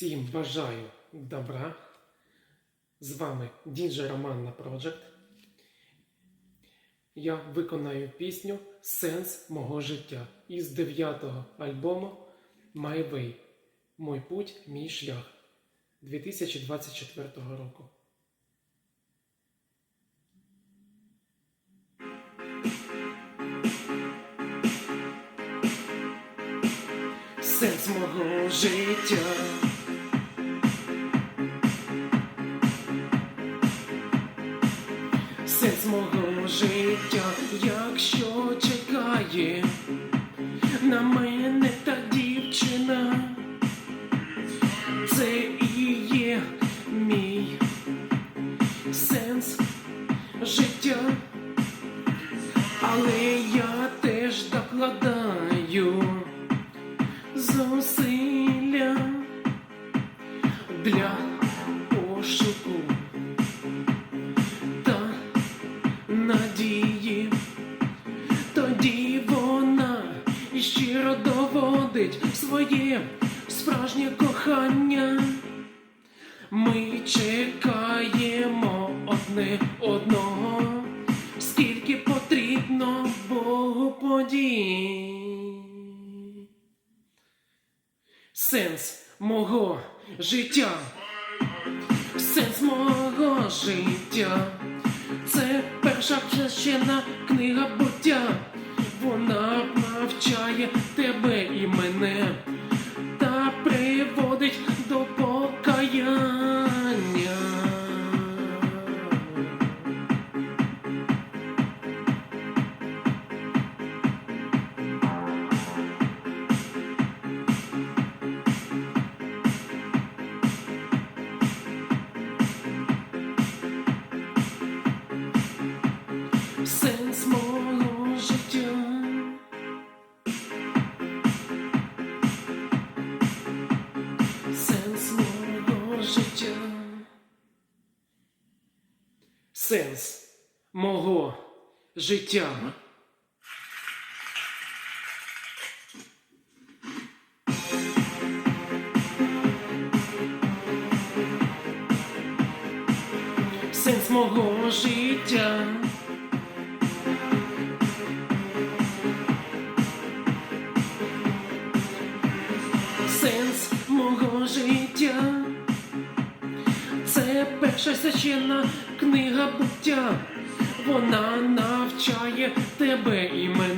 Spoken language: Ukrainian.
Всім бажаю добра. З вами Діджей Роман на Project. Я виконаю пісню Сенс мого життя із дев'ятого альбому My Way. Мой путь, мій шлях 2024 року. Сенс мого життя. Сенс мого життя, якщо чекає на мене та дівчина, це і є мій сенс життя, але я теж докладаю зусилля для доводить своє справжнє кохання. Ми чекаємо одне одного, скільки потрібно Богу подій. Сенс мого життя, сенс мого життя, це перша священна книга буття. Вона навчає тебе і мене you. Сенс мого життя. Сенс мого життя. Перша священна книга буття. Вона навчає тебе і мене